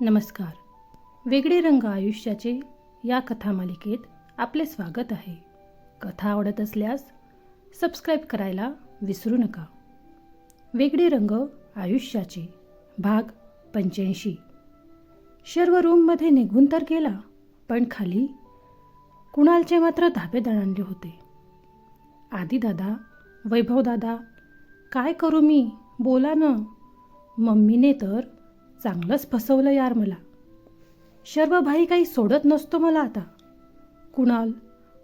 नमस्कार. वेगळे रंग आयुष्याचे या कथा मालिकेत आपले स्वागत आहे. कथा आवडत असल्यास सबस्क्राईब करायला विसरू नका. वेगळे रंग आयुष्याचे भाग पंच्याऐंशी. सर्व रूममध्ये निघून तर गेला पण खाली कुणालचे मात्र धाबे दणाणले होते. आदिदादा दादा वैभव दादा काय करू मी बोला ना. मम्मीने तर चांगलंच फसवलं यार मला. शर्वभाई काही सोडत नसतो मला आता. कुणाल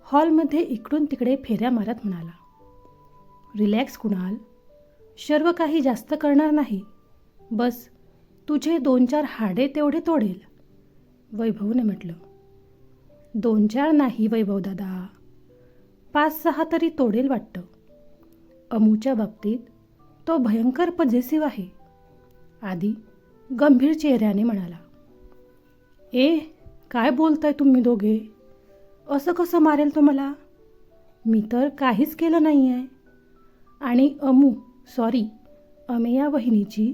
हॉलमध्ये इकडून तिकडे फेऱ्या मारत म्हणाला. रिलॅक्स कुणाल. शर्व काही जास्त करणार नाही. बस तुझे दोन चार हाडे तेवढे तोडेल. वैभवने म्हटलं. दोन चार नाही वैभव दादा. पाच सहा तरी तोडेल वाटतं. अमूच्या बाबतीत तो भयंकर पजेसिव्ह आहे. आधी गंभीर चेहऱ्याने म्हणाला ए काय बोलताय तुम्ही दोघे? असं कसं मारेल तो मला मी तर काहीच केलं नाही आहे आणि अमू सॉरी अमेया वहिनीची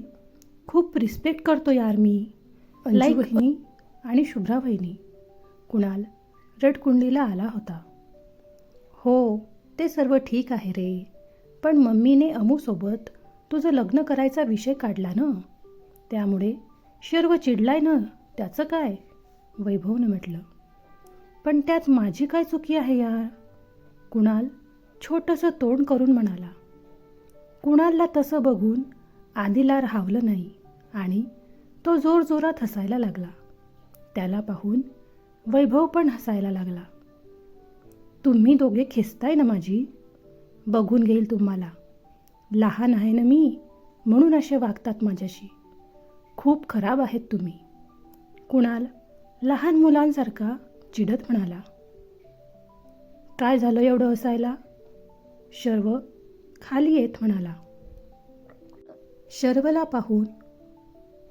खूप रिस्पेक्ट करतो यार मी. लाईक वहिनी? आणि शुभ्रा वहिनी. कुणाल रडकुंडीला आला होता. हो ते सर्व ठीक आहे रे पण मम्मीने अमूसोबत तुझं लग्न करायचा विषय काढला ना? त्यामुळे शर्व चिडलाय ना त्याचं काय? वैभवनं म्हटलं. पण त्यात माझी काय चुकी आहे यार? कुणाल छोटंसं तोंड करून म्हणाला. कुणालला तसं बघून आधीला राहावलं नाही आणि तो जोरजोरात हसायला लागला. त्याला पाहून वैभव पण हसायला लागला. तुम्ही दोघे खेचताय ना माझी? बघून घेईल तुम्हाला. लहान आहे ना मी म्हणून असे वागतात माझ्याशी. खूप खराब आहेत तुम्ही. कुणाल? लहान मुलांसारखा चिडत म्हणाला. काय झालं एवढं असायला शर्व खाली येत म्हणाला. शर्वला पाहून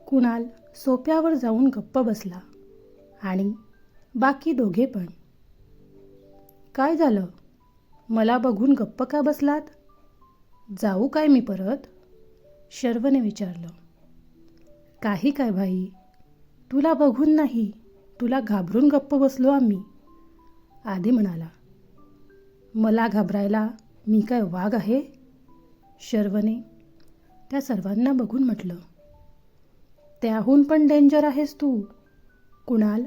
कुणाल सोप्यावर जाऊन गप्प बसला आणि बाकी दोघे पण. काय झालं? मला बघून गप्प का बसलात? जाऊ काय मी परत? शर्वने विचारलं. काही काय भाई तुला बघून नाही तुला घाबरून गप्प बसलो आम्ही. आधी म्हणाला मला घाबरायला मी काय वाघ आहे? शर्वने त्या सर्वांना बघून म्हटलं त्याहून पण डेंजर आहेस तू. कुणाल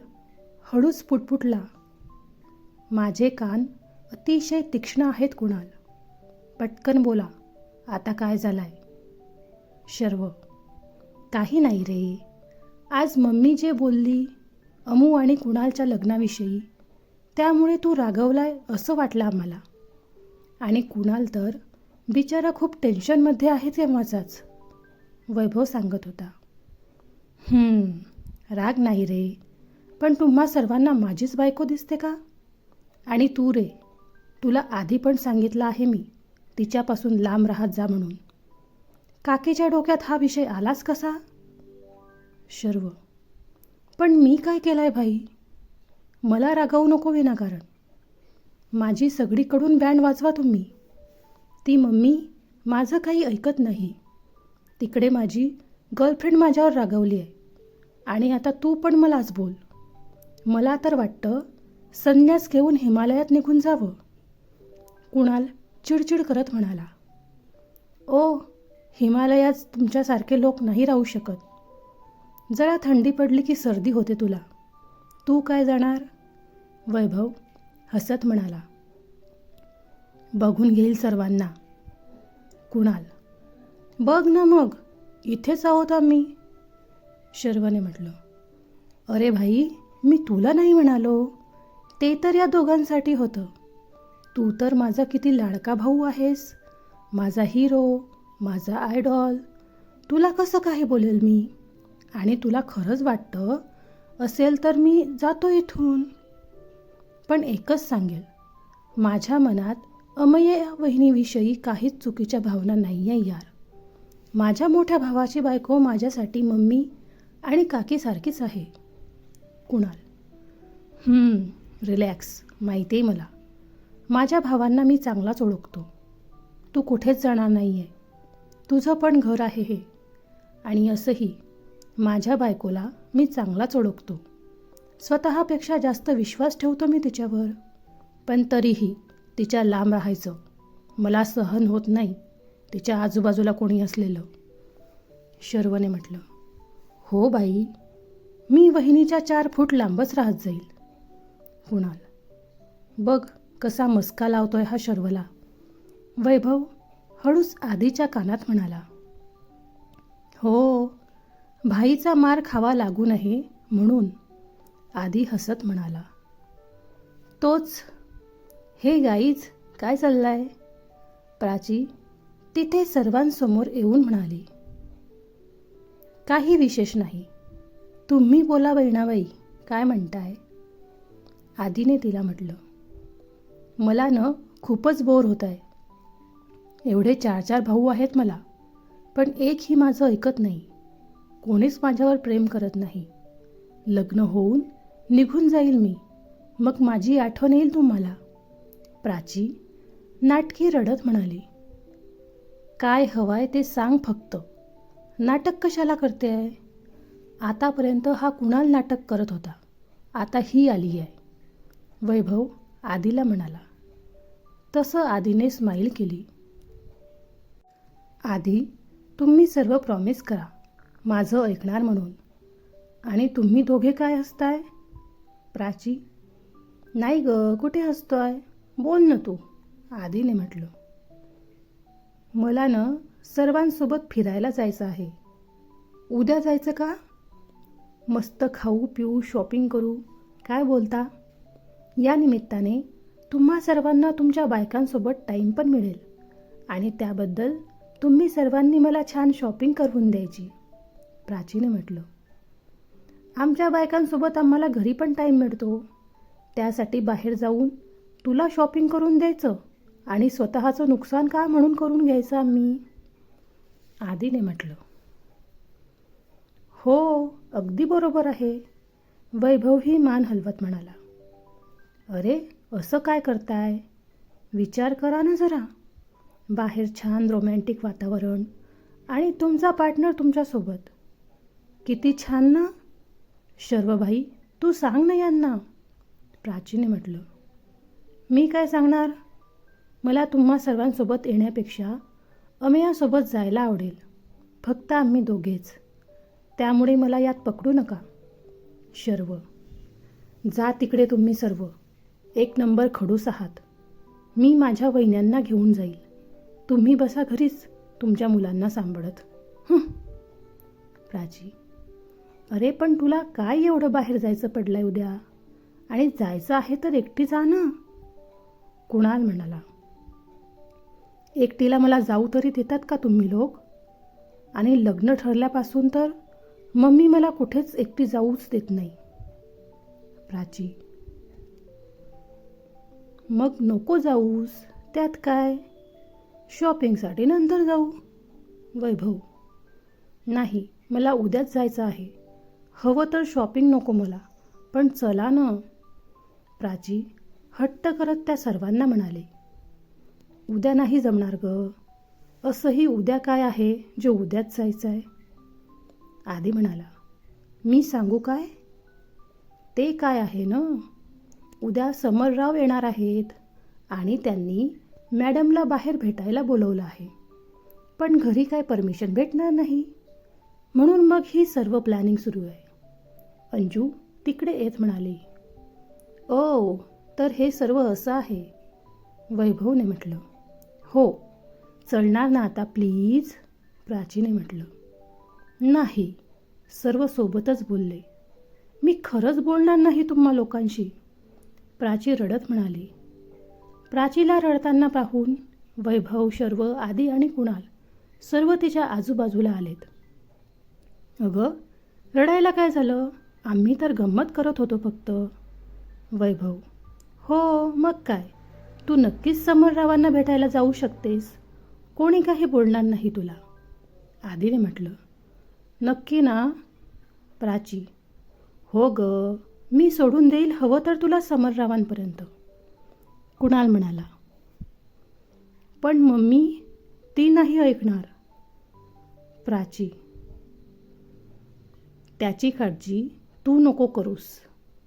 हळूच पुटपुटला माझे कान अतिशय तीक्ष्ण आहेत कुणाल. पटकन बोला आता काय झालाय? शर्व काही नाही रे. आज मम्मी जे बोलली अमू आणि कुणालच्या लग्नाविषयी त्यामुळे तू रागवलाय असं वाटलं आम्हाला. आणि कुणाल तर बिचारा खूप टेन्शनमध्ये आहे तेव्हाचाच वैभव सांगत होता. राग नाही रे. पण तुम्हा सर्वांना माझीच बायको दिसते का? आणि तू रे तुला आधी पण सांगितलं आहे मी तिच्यापासून लांब राहत जा म्हणून. काकीच्या डोक्यात हा विषय आलाच कसा? शर्व पण मी काय केलंय भाई? मला रागावू नको विनाकारण. माझी सगळीकडून बँड वाजवा तुम्ही. ती मम्मी माझं काही ऐकत नाही. तिकडे माझी गर्लफ्रेंड माझ्यावर रागवली आहे. आणि आता तू पण मलाच बोल. मला तर वाटतं संन्यास घेऊन हिमालयात निघून जावं. कुणाल चिडचिड करत म्हणाला. ओ हिमालयात तुमच्यासारखे लोक नाही राहू शकत. जरा थंडी पडली की सर्दी होते तुला. तू काय जाणार? वैभव हसत म्हणाला. बघून घेईल सर्वांना. कुणाल बघ ना मग इथेच आहोत आम्ही. शर्वने म्हटलं. अरे भाई मी तुला नाही म्हणालो. ते तर या दोघांसाठी होतं. तू तर माझा किती लाडका भाऊ आहेस. माझा हिरो माझा आयडॉल. तुला कसं काही बोलेल मी? आणि तुला खरंच वाटतं असेल तर मी जातो इथून. पण एकच सांगेल माझ्या मनात अमय वहिनीविषयी काहीच चुकीच्या भावना नाही आहे यार. माझ्या मोठ्या भावाची बायको माझ्यासाठी मम्मी आणि काकीसारखीच आहे. कुणाल? रिलॅक्स माहिती आहे मला. माझ्या भावांना मी चांगलाच ओळखतो. तू कुठेच जाणार नाही आहे तुझं पण घर आहे हे. आणि असंही माझ्या बायकोला मी चांगलाच ओळखतो. स्वतःपेक्षा जास्त विश्वास ठेवतो मी तिच्यावर. पण तरीही तिच्या लांब राहायचं मला सहन होत नाही तिच्या आजूबाजूला कोणी असलेलं. शर्वने म्हटलं हो बाई मी वहिनीच्या चार फूट लांबच राहत जाईल. कुणाल बघ कसा मस्का लावतोय हा शर्वला. वैभव हळूच आधीच्या कानात म्हणाला हो भाईचा मार खावा लागू नये म्हणून आधी हसत म्हणाला. तोच हे गाईज काय चाललंय? प्राची तिथे सर्वांसमोर येऊन म्हणाली काही विशेष नाही. तुम्ही बोला बहिणाबाई काय म्हणताय? आधीने तिला म्हटलं मला न खूपच बोर होत आहे एवढे चार चार भाऊ आहेत मला पण एकही माझं ऐकत नाही. कोणीच माझ्यावर प्रेम करत नाही. लग्न होऊन निघून जाईल मी. मग माझी आठवण येईल तुम्हाला. प्राची नाटकी रडत म्हणाली. काय हवाय ते सांग फक्त. नाटक कशाला करते आहे आतापर्यंत हा कुणाल नाटक करत होता? आता ही आली आहे. वैभव आदीला म्हणाला. तसं आदिने स्माईल केली. आधी तुम्ही सर्व प्रॉमिस करा. माझं ऐकणार म्हणून. आणि तुम्ही दोघे काय असताय प्राची नाही ग कुठे हसतोय? बोल ना तू आधीने म्हटलं. मला ना सर्वांसोबत फिरायला जायचं आहे. उद्या जायचं का? मस्त खाऊ पिऊ शॉपिंग करू काय बोलता? या निमित्ताने तुम्हा सर्वांना तुमच्या बायकांसोबत टाईम पण मिळेल. आणि त्याबद्दल तुम्ही सर्वांनी मला छान शॉपिंग करून द्यायची. प्राचीन म्हटलं. आमच्या बायकांसोबत आम्हाला घरी पण टाईम मिळतो. त्यासाठी बाहेर जाऊन तुला शॉपिंग करून द्यायचं आणि स्वतःचं नुकसान का म्हणून करून घ्यायचं आम्ही? आधीने म्हटलं. हो अगदी बरोबर आहे. वैभवही मान हलवत म्हणाला. अरे असं काय करताय? विचार करा ना जरा. बाहेर छान रोमॅन्टिक वातावरण आणि तुमचा पार्टनर तुमच्यासोबत. किती छान ना? शर्वभाई तू सांग ना यांना. प्राचीने म्हटलं. मी काय सांगणार? मला तुम्हा सर्वांसोबत येण्यापेक्षा अमेयासोबत जायला आवडेल. फक्त आम्ही दोघेच. त्यामुळे मला यात पकडू नका. शर्व. जा तिकडे तुम्ही सर्व. एक नंबर खडूस आहात. मी माझ्या वहिन्यांना घेऊन जाईल. तुम्ही बसा घरीच तुमच्या मुलांना सांभाळत. प्राची अरे पण तुला काय एवढं बाहेर जायचं पडलंय उद्या? आणि जायचं आहे तर एकटी जा ना. कुणाल म्हणाला. एकटीला मला जाऊ तरी देतात का तुम्ही लोक? आणि लग्न ठरल्यापासून तर मम्मी मला कुठेच एकटी जाऊच देत नाही. प्राची मग नको जाऊस त्यात काय? शॉपिंगसाठी नंतर जाऊ. वैभव नाही मला उद्याच जायचं आहे. हवं तर शॉपिंग नको मला पण चला ना. प्राची हट्ट करत त्या सर्वांना म्हणाले. उद्या नाही जमणार ग. असंही उद्या काय आहे जे उद्याच जायचं आहे आधी म्हणाला. मी सांगू काय? ते काय आहे ना? उद्या समरराव येणार आहेत आणि त्यांनी मॅडमला बाहेर भेटायला बोलवलं आहे. पण घरी काय परमिशन भेटणार नाही? म्हणून मग ही सर्व प्लॅनिंग सुरू आहे. अंजू तिकडे येत म्हणाली ओ तर हे सर्व असं आहे? वैभवने म्हटलं हो चलणार ना आता प्लीज प्राचीने म्हटलं. नाही सर्व सोबतच बोलले. मी खरंच बोलणार नाही तुम्हा लोकांशी. प्राची रडत म्हणाली प्राचीला रडताना पाहून वैभव शर्व आदी आणि कुणाल सर्व तिच्या आजूबाजूला आलेत. अगं रडायला काय झालं? आम्ही तर गंमत करत होतो फक्त. वैभव हो मग काय? तू नक्कीच समररावांना भेटायला जाऊ शकतेस. कोणी काही बोलणार नाही तुला. आधीने म्हटलं नक्की ना? प्राची हो ग मी सोडून देईल हवं तर तुला समररावांपर्यंत कुणाल म्हणाला. पण मम्मी ती नाही ऐकणार. प्राची त्याची काळजी तू नको करूस.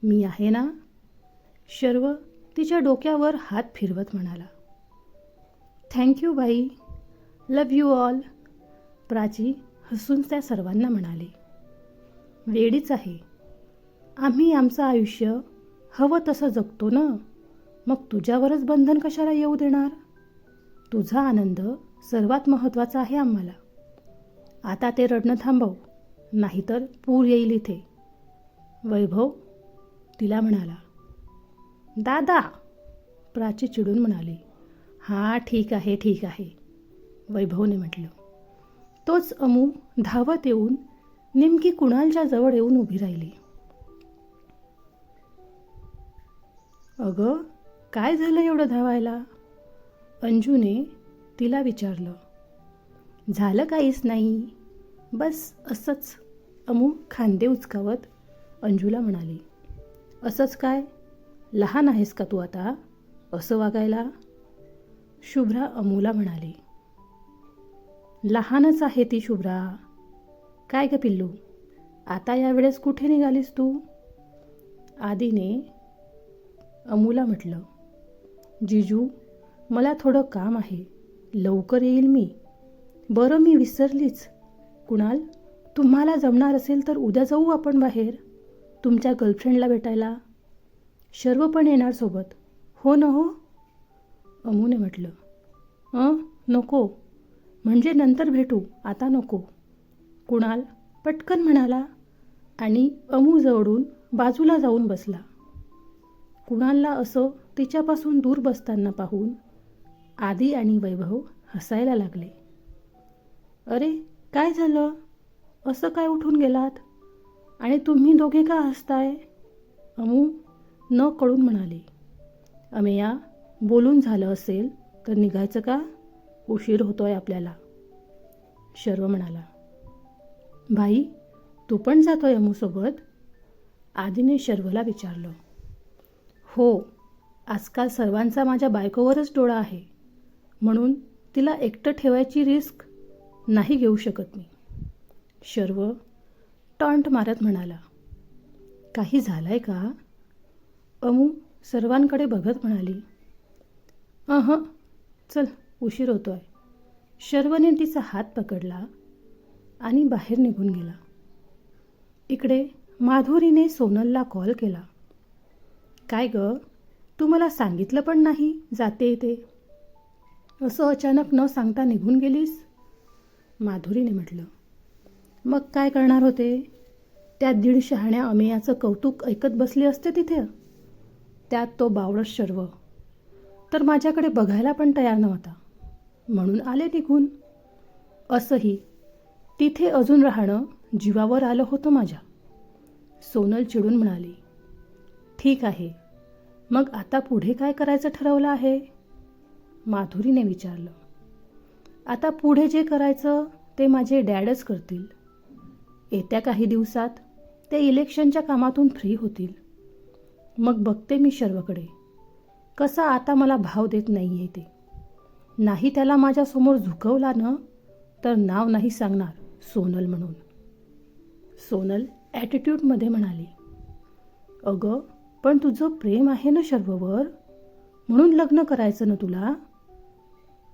मी आहे ना? शर्व तिच्या डोक्यावर हात फिरवत म्हणाला. थँक्यू बाई. लव यू ऑल प्राची हसून त्या सर्वांना म्हणाली. वेळीच आहे. आम्ही आमचं आयुष्य हवं तसं जगतो ना? मग तुझ्यावरच बंधन कशाला येऊ देणार? तुझा आनंद सर्वात महत्त्वाचा आहे आम्हाला. आता ते रडणं थांबव नाहीतर पूर येईल इथे. वैभव तिला म्हणाला दादा प्राची चिडून म्हणाली हां ठीक आहे ठीक आहे. वैभवने म्हटलं तोच अमू धावत येऊन नेमकी कुणालच्या जवळ येऊन उभी राहिली? अगं काय झालं एवढं धावायला? अंजूने तिला विचारलं झालं काहीच नाही. बस असंच अमू खांदे उचकावत अंजूला म्हणाली असंच काय? लहान आहेस का तू आता? असं वागायला? शुभ्रा अमूला म्हणाली लहानच आहे ती शुभ्रा. काय ग पिल्लू आता यावेळेस कुठे निघालीस तू? आदीने अमूला म्हटलं जिजू मला थोडं काम आहे. लवकर येईल मी. बरं मी विसरलीच. कुणाल तुम्हाला जमणार असेल तर उद्या जाऊ आपण बाहेर. तुमच्या गर्लफ्रेंडला भेटायला. शर्व पण येणार सोबत. हो ना हो? अमूने म्हटलं. अं नको. म्हणजे नंतर भेटू. आता नको. कुणाल पटकन म्हणाला आणि अमू जवळून बाजूला जाऊन बसला. कुणालला असं तिच्यापासून दूर बसताना पाहून आदी आणि वैभव हसायला लागले. अरे काय झालं? असं काय उठून गेलात? आणि तुम्ही दोघे का हसताय? अमू न कळून म्हणाली. अमेया बोलून झालं असेल तर निघायचं का? उशीर होतोय आपल्याला. शर्व म्हणाला. भाई तू पण जातोय अमूसोबत? आधीने शर्वला विचारलं. हो आजकाल सर्वांचा माझ्या बायकोवरच डोळा आहे. म्हणून तिला एकटं ठेवायची रिस्क नाही घेऊ शकत मी. शर्व टॉन्ट मारत म्हणाला काही झालंय का? अमू सर्वांकडे बघत म्हणाली अह चल उशीर होतोय. शर्वने तिचा हात पकडला आणि बाहेर निघून गेला. इकडे माधुरीने सोनलला कॉल केला काय ग? तू मला सांगितलं पण नाही जाते ते असं अचानक न सांगता निघून गेलीस? माधुरीने म्हटलं. मग काय करणार होते? त्या दीड शहाण्या अमेयाचं कौतुक ऐकत बसले असते तिथे? त्यात तो बावळस शर्व. तर माझ्याकडे बघायला पण तयार नव्हता. म्हणून आले निघून. असंही तिथे अजून राहणं जीवावर आलं होतं माझ्या. सोनल चिडून म्हणाली. ठीक आहे. मग आता पुढे काय करायचं ठरवलं आहे? माधुरीने विचारलं. आता पुढे जे करायचं ते माझे डॅडच करतील. येत्या काही दिवसात ते इलेक्शनच्या कामातून फ्री होतील. मग बघते मी शर्वकडे. कसा आता मला भाव देत नाही आहे ते. नाही त्याला माझ्यासमोर झुकवला ना तर नाव नाही सांगणार सोनल म्हणून. सोनल ॲटिट्यूडमध्ये म्हणाली. अगं पण तुझं प्रेम आहे ना शर्ववर? म्हणून लग्न करायचं ना तुला?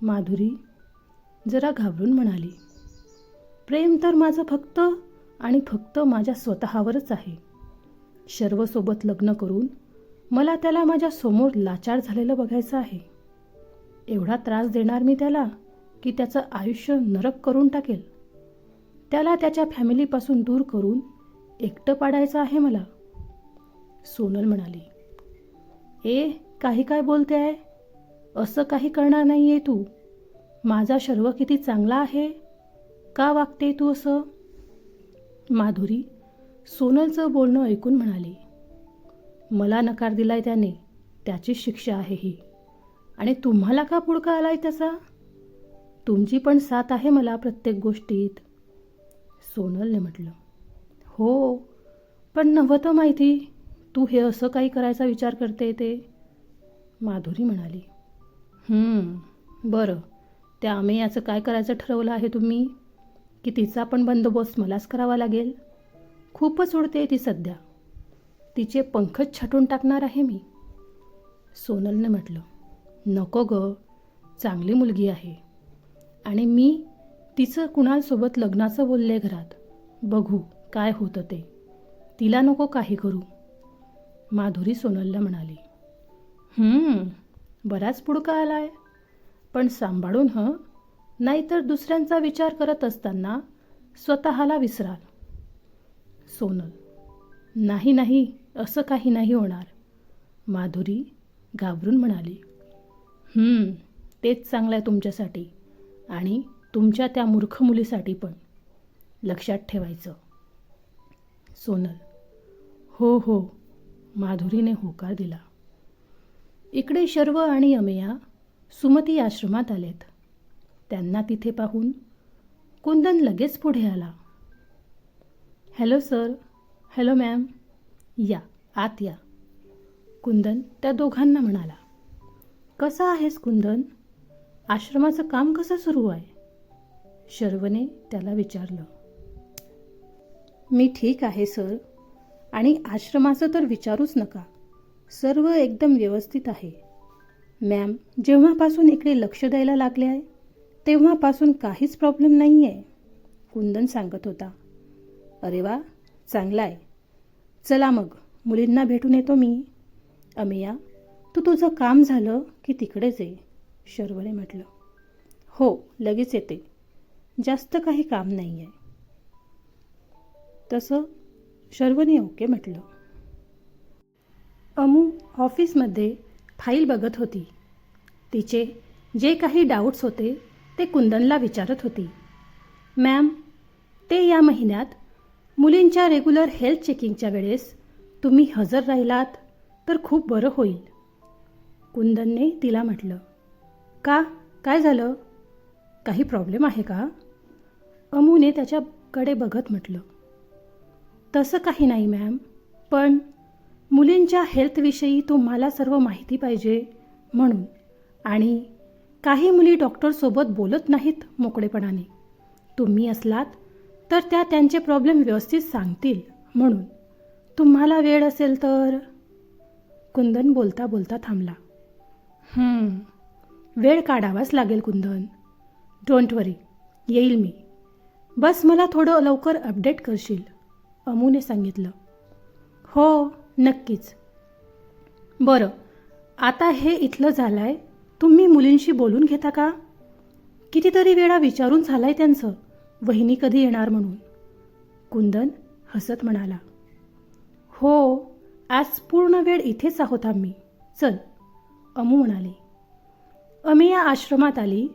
माधुरी जरा घाबरून म्हणाली प्रेम तर माझं फक्त आणि फक्त माझ्या स्वतःवरच आहे. शर्वसोबत लग्न करून मला त्याला माझ्यासमोर लाचार झालेलं बघायचं आहे. एवढा त्रास देणार मी त्याला की त्याचं आयुष्य नरक करून टाकेल. त्याला त्याच्या फॅमिलीपासून दूर करून एकटं पाडायचं आहे मला. सोनल म्हणाली ए काही काय बोलते आहे? असं काही करणार नाही आहे तू. माझा शर्व किती चांगला आहे. का वागते तू असं? माधुरी सोनलचं बोलणं ऐकून म्हणाली मला नकार दिलाय त्याने. त्याची शिक्षा आहे ही. आणि तुम्हाला का पुडका आलाय त्याचा? तुमची पण साथ आहे मला प्रत्येक गोष्टीत. सोनलने म्हटलं हो पण नव्हतं माहिती. तू हे असं काही करायचा विचार करते ते? माधुरी म्हणाली. बरं. त्या अमेयाचं काय करायचं ठरवलं आहे तुम्ही? की तिचा पण बंदोबस्त मलाच करावा लागेल? खूपच उडते ती सध्या. तिचे पंखच छाटून टाकणार आहे मी. सोनलने म्हटलं नको ग चांगली मुलगी आहे. आणि मी तिचं कुणालसोबत लग्नाचं बोलले घरात. बघू काय होतं ते. तिला नको काही करू. माधुरी सोनलला म्हणाली "हम्म, बराच पुडका आलाय. पण सांभाळून हं नाहीतर दुसऱ्यांचा विचार करत असताना स्वतःला विसराल. सोनल नाही नाही असं काही नाही होणार. माधुरी घाबरून म्हणाली "हम्म, तेच चांगलं आहे तुमच्यासाठी आणि तुमच्या त्या मूर्ख मुलीसाठी पण. लक्षात ठेवायचं. सोनल हो हो माधुरीने होकार दिला. इकडे शर्व आणि अमेया सुमती आश्रमात आलेत. त्यांना तिथे पाहून कुंदन लगेच पुढे आला. हॅलो सर हॅलो मॅम या आत या. कुंदन त्या दोघांना म्हणाला. कसा आहेस कुंदन? आश्रमाचं काम कसं सुरू आहे? शर्वने त्याला विचारलं. मी ठीक आहे सर आणि आश्रमाचं तर विचारूच नका. सर्व एकदम व्यवस्थित आहे. मॅम जेव्हापासून इकडे लक्ष द्यायला लागले आहे तेव्हापासून काहीच प्रॉब्लेम नाही आहे कुंदन सांगत होता. अरे वा चांगला आहे. चला मग मुलींना भेटून येतो मी. अमिया तू तुझं काम झालं की तिकडेच ये शर्वने म्हटलं. हो लगेच येते. जास्त काही काम नाही आहे तसं शर्वने ओके म्हटलं. अमू ऑफिसमध्ये फाईल बघत होती. तिचे जे काही डाऊट्स होते ते कुंदनला विचारत होती. मॅम ते या महिन्यात मुलींच्या रेग्युलर हेल्थ चेकिंगच्या वेळेस तुम्ही हजर राहिलात तर खूप बरं होईल. कुंदनने तिला म्हटलं. का? काय झालं? काही प्रॉब्लेम आहे का? अमूने त्याच्याकडे बघत म्हटलं. तसं काही नाही मॅम. पण मुलींच्या हेल्थविषयी तुम्हाला सर्व माहिती पाहिजे म्हणून. आणि काही मुली डॉक्टरसोबत बोलत नाहीत मोकळेपणाने. तुम्ही असलात तर त्या त्यांचे प्रॉब्लेम व्यवस्थित सांगतील म्हणून. तुम्हाला वेळ असेल तर? कुंदन बोलता बोलता थांबला. वेळ काढावाच लागेल कुंदन. डोंट वरी येईल मी. बस मला थोडं लवकर अपडेट करशील. अमूने सांगितलं. हो नक्कीच. बरं आता हे इथलं झालं आहे तुम्ही मुलींशी बोलून घेता का? कितीतरी वेळा विचारून झालं आहे त्यांचं वहिनी कधी येणार म्हणून. कुंदन हसत म्हणाला. हो आज पूर्ण वेळ इथेच आहोत आम्ही. चल अमू म्हणाली. अमी या आश्रमात आली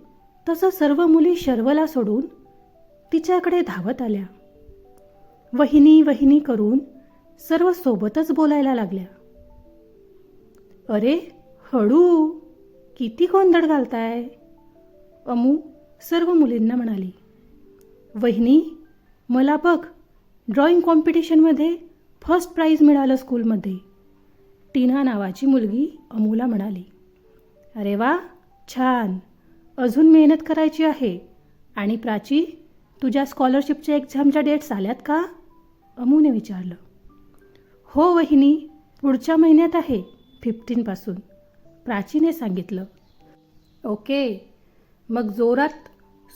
तसं सर्व मुली शर्वला सोडून तिच्याकडे धावत आल्या. वहिनी वहिनी करून सर्व सोबतच बोलायला लागल्या. अरे हळू किती गोंधळ घालताय. अमू सर्व मुलींना म्हणाली वहिनी मला बघ ड्रॉइंग कॉम्पिटिशनमध्ये फर्स्ट प्राईज मिळालं स्कूलमध्ये. टीना नावाची मुलगी अमूला म्हणाली अरे वा छान. अजून मेहनत करायची आहे. आणि प्राची तुझ्या स्कॉलरशिपच्या एक्झामच्या डेट्स आल्यात का? अमूने विचारलं हो वहिनी पुढच्या महिन्यात आहे फिफ्टीनपासून प्राचीने सांगितलं ओके मग जोरात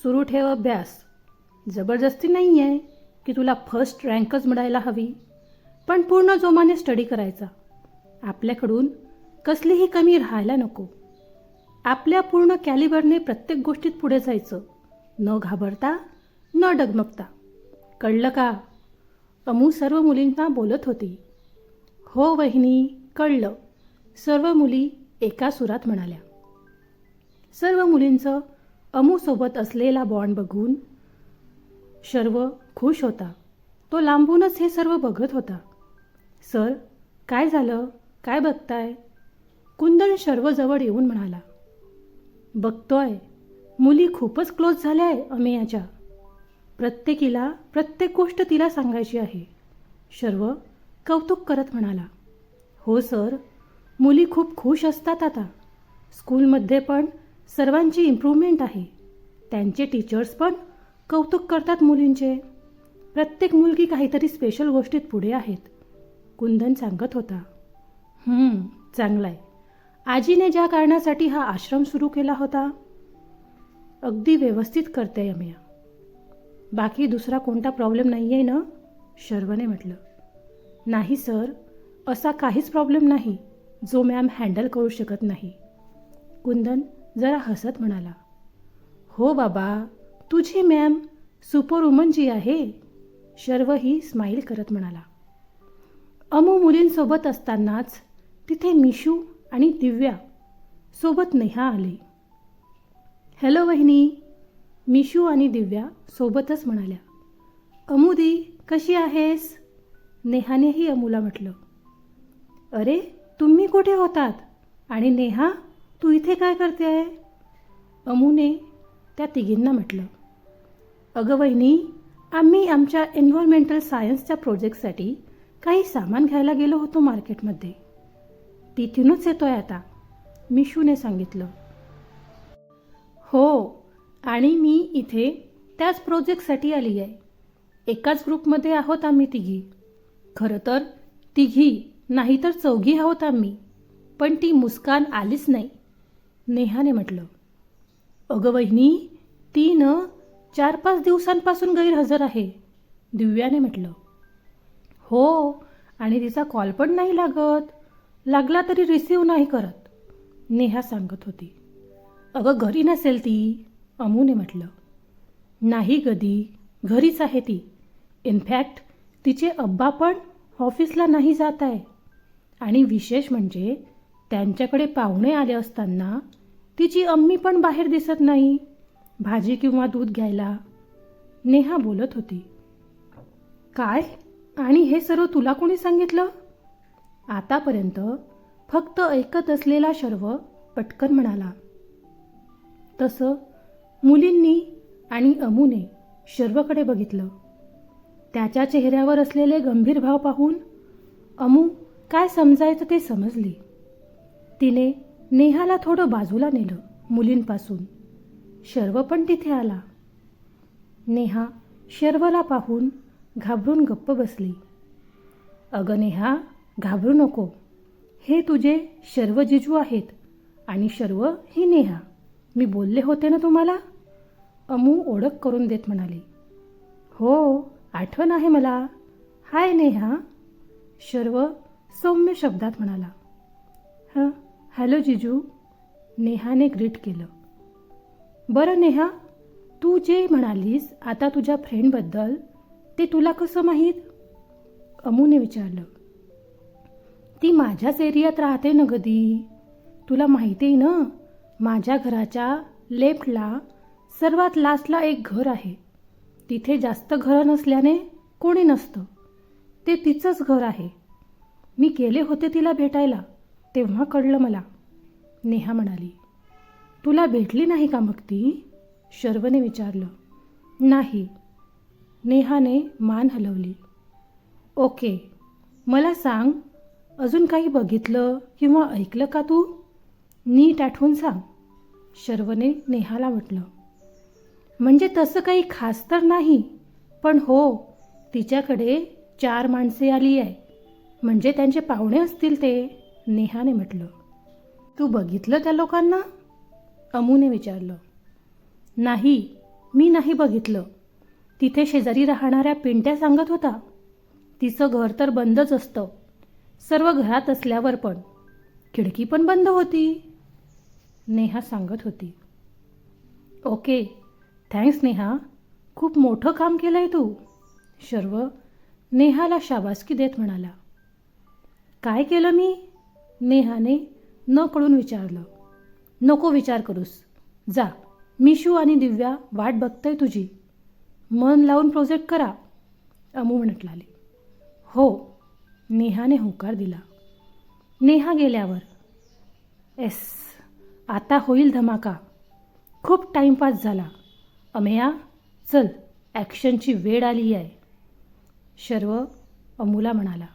सुरू ठेव अभ्यास. जबरदस्ती नाही आहे की तुला फर्स्ट रँकच मिळायला हवी पण पूर्ण जोमाने स्टडी करायचा. आपल्याकडून कसलीही कमी राहायला नको. आपल्या पूर्ण कॅलिबरने प्रत्येक गोष्टीत पुढे जायचं. न घाबरता न डगमगता. कळलं का? अमू सर्व मुलींना बोलत होती. हो वहिनी कळलं. सर्व मुली एका सुरात म्हणाल्या. सर्व मुलींचं अमूसोबत असलेला बॉन्ड बघून शर्व खुश होता. तो लांबूनच हे सर्व बघत होता. सर काय झालं? काय बघताय? कुंदन शर्वजवळ येऊन म्हणाला. बघतोय. मुली खूपच क्लोज झाल्या आहे अमेयाच्या. प्रत्येकीला प्रत्येक गोष्ट तिला सांगायची आहे. शर्व कौतुक करत म्हणाला हो सर मुली खूप खुश असतात आता. स्कूलमध्ये पण सर्वांची इम्प्रूव्हमेंट आहे. त्यांचे टीचर्स पण कौतुक करतात मुलींचे. प्रत्येक मुलगी काहीतरी स्पेशल गोष्टीत पुढे आहेत. कुंदन सांगत होता चांगला आहे आजीने ज्या कारणासाठी हा आश्रम सुरू केला होता अगदी व्यवस्थित करते अमेया. बाकी दुसरा कोणता प्रॉब्लेम नाही आहे ना? शर्वने म्हटलं. नाही सर असा काहीच प्रॉब्लेम नाही जो मॅम हँडल करू शकत नाही. कुंदन जरा हसत म्हणाला. हो बाबा तुझी मॅम सुपर वुमन जी आहे शर्व ही स्माईल करत म्हणाला. अमू मुलींसोबत असतानाच तिथे मिशू आणि दिव्या सोबत नेहा आले. हॅलो वहिनी. मिशू आणि दिव्या सोबतच म्हणाल्या अमुदी कशी आहेस? नेहानेही अमूला म्हटलं अरे तुम्ही कुठे होतात? आणि नेहा तू इथे काय करते? आहे अमूने त्या तिघींना म्हटलं अगं वहिनी आम्ही आमच्या एन्व्हायरमेंटल सायन्सच्या प्रोजेक्टसाठी काही सामान घ्यायला गेलो होतो मार्केटमध्ये. तिथूनच येतोय आता मिशूने सांगितलं. हो आणि मी इथे त्याच प्रोजेक्टसाठी आली आहे. एकाच ग्रुपमध्ये आहोत आम्ही तिघी. खरं तर तिघी नाहीतर चौघी आहोत आम्ही पण ती मुस्कान आलीच नाही. नेहाने म्हटलं अगं वहिनी ती न चार पाच दिवसांपासून गैरहजर आहे. दिव्याने म्हटलं हो आणि तिचा कॉल पण नाही लागत. लागला तरी रिसीव नाही करत. नेहा सांगत होती अगं घरी नसेल ती. अमूने म्हटलं नाही गदी घरीच आहे ती. इनफॅक्ट तिचे अब्बा पण ऑफिसला नाही जात आहे. आणि विशेष म्हणजे त्यांच्याकडे पाहुणे आले असताना तिची अम्मी पण बाहेर दिसत नाही भाजी किंवा दूध घ्यायला. नेहा बोलत होती. काय? आणि हे सर्व तुला कोणी सांगितलं? आतापर्यंत फक्त ऐकत असलेला शर्व पटकन म्हणाला. तसं मुलींनी आणि अमूने शर्वकडे बघितलं. त्याच्या चेहऱ्यावर असलेले गंभीर भाव पाहून अमू काय समजायचं ते समजली. तिने नेहाला थोडं बाजूला नेलं मुलींपासून. शर्व पण तिथे आला. नेहा शर्वला पाहून घाबरून गप्प बसली. अगं नेहा घाबरू नको. हे तुझे शर्व जिजू आहेत आणि शर्व ही नेहा. मी बोलले होते ना तुम्हाला? अमू ओळख करून देत म्हणाली. हो आठवण आहे मला. हाय नेहा. शर्व सौम्य शब्दात म्हणाला. हं हॅलो जिजू. नेहाने ग्रीट केलं. बरं नेहा तू जे म्हणालीस आता तुझ्या फ्रेंडबद्दल ते तुला कसं माहीत? अमूने विचारलं. ती माझ्याच एरियात राहते ना गदी तुला माहिती आहे ना? माझ्या घराच्या लेफ्टला सर्वात लास्टला एक घर आहे. तिथे जास्त घरं नसल्याने कोणी नसतं. ते तिचंच घर आहे. मी गेले होते तिला भेटायला तेव्हा कळलं मला. नेहा म्हणाली तुला भेटली नाही का मग ती? शर्वने विचारलं. नाही. नेहाने मान हलवली. ओके मला सांग अजून काही बघितलं किंवा ऐकलं का तू? नीट आठवून सांग. शर्वने नेहाला म्हटलं. म्हणजे तसं काही खास तर नाही पण हो तिच्याकडे चार माणसे आली आहे. म्हणजे त्यांचे पाहुणे असतील ते नेहाने म्हटलं. तू बघितलं त्या लोकांना? अमूने विचारलं. नाही मी नाही बघितलं. तिथे शेजारी राहणाऱ्या पिंट्या सांगत होता. तिचं घर तर बंदच असतं. सर्व घरात असल्यावर पण. खिडकी पण बंद होती. नेहा सांगत होती. ओके थँक्स नेहा खूप मोठं काम केलं आहे तू. शर्व नेहाला शाबासकी देत म्हणाला. काय केलं मी? नेहाने न कळून विचारलं. नको विचार करूस. जा मिशू आणि दिव्या वाट बघतंय तुझी. मन लावून प्रोजेक्ट करा अमू म्हटलाली हो नेहाने होकार दिला. नेहा गेल्यावर एस आता होईल धमाका. खूप टाईमपास झाला. अमेया चल ॲक्शनची वेळ आली आहे. शर्व अमूला म्हणाला.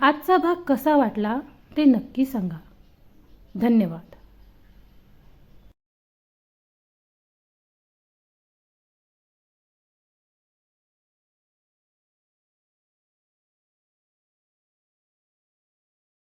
आजचा भाग कसा वाटला ते नक्की सांगा. धन्यवाद.